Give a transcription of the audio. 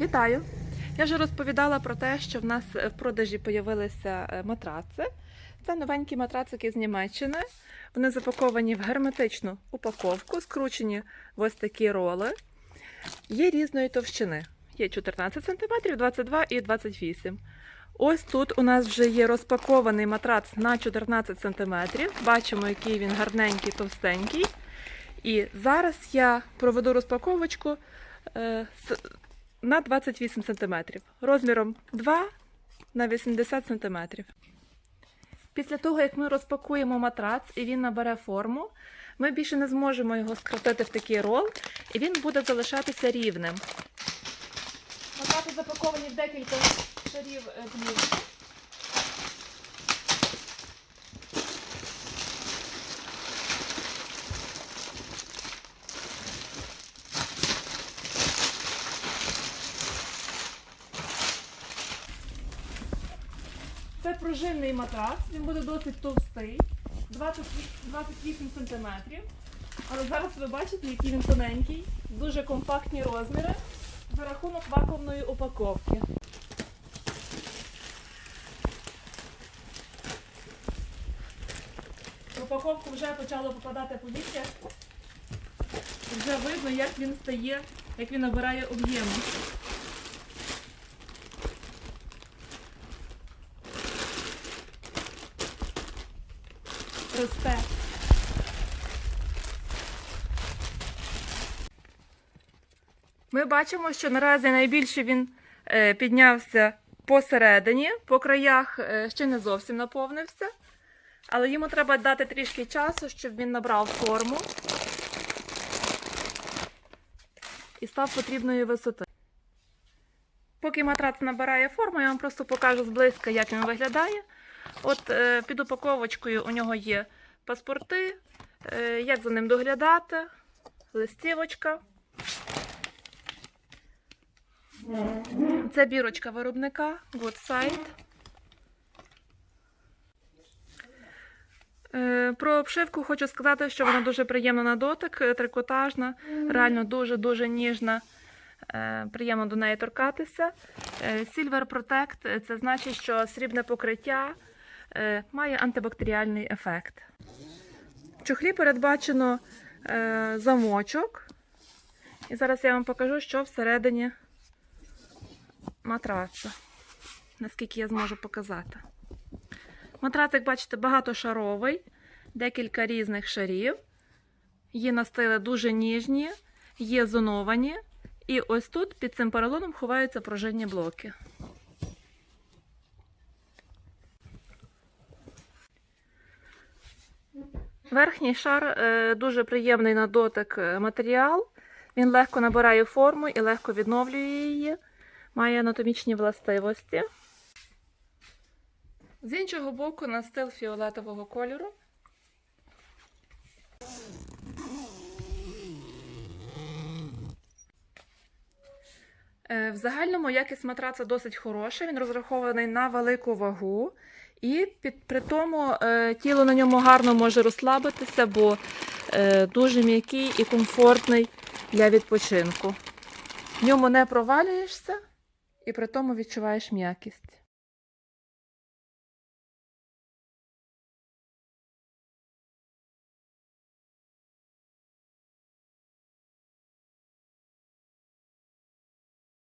Вітаю! Я вже розповідала про те, що в нас в продажі появилися е, матраци. Це новенькі матрацики з Німеччини. Вони запаковані в герметичну упаковку, скручені в ось такі роли. Є різної товщини. Є 14 см, 22 і 28 Ось тут у нас вже є розпакований матрац на 14 см. Бачимо, який він гарненький, товстенький. І зараз я проведу розпаковочку е, з- на 28 см, розміром 2 на 80 см. Після того, як ми розпакуємо матрац і він набере форму, ми більше не зможемо його скрутити в такий рол, і він буде залишатися рівним. Матраци запаковані в декілька шарів е, плівки. Це пружинний матрац, він буде досить товстий, 20, 28 см. Але зараз ви бачите, який він тоненький, дуже компактні розміри за рахунок вакуумної упаковки. В упаковку вже почало попадати повітря. Вже видно, як він стає, як він набирає об'єму. Росте. Ми бачимо, що наразі найбільше він е, піднявся посередині, по краях е, ще не зовсім наповнився. Але йому треба дати трішки часу, щоб він набрав форму і став потрібної висоти. Поки матрац набирає форму, я вам просто покажу зблизька, як він виглядає. От е, під упаковочкою у нього є паспорти, е, як за ним доглядати, листівочка. Це бірочка виробника Good Side. Е, Про обшивку хочу сказати, що вона дуже приємна на дотик, трикотажна, реально дуже-дуже ніжна. Приємно до неї торкатися. Silver Protect це значить, що срібне покриття має антибактеріальний ефект. В чохлі передбачено е, замочок. І зараз я вам покажу, що всередині матраца. Наскільки я зможу показати. Матрац, як бачите, багатошаровий, декілька різних шарів. Є настили дуже ніжні, є зоновані. І ось тут під цим поролоном ховаються пружинні блоки. Верхній шар е, дуже приємний на дотик е, матеріал. Він легко набирає форму і легко відновлює її. Має анатомічні властивості. З іншого боку, настил фіолетового кольору. Е, В загальному якість матраца досить хороша, він розрахований на велику вагу, і під, при тому е, тіло на ньому гарно може розслабитися, бо е, дуже м'який і комфортний для відпочинку. В ньому не провалюєшся і при тому відчуваєш м'якість.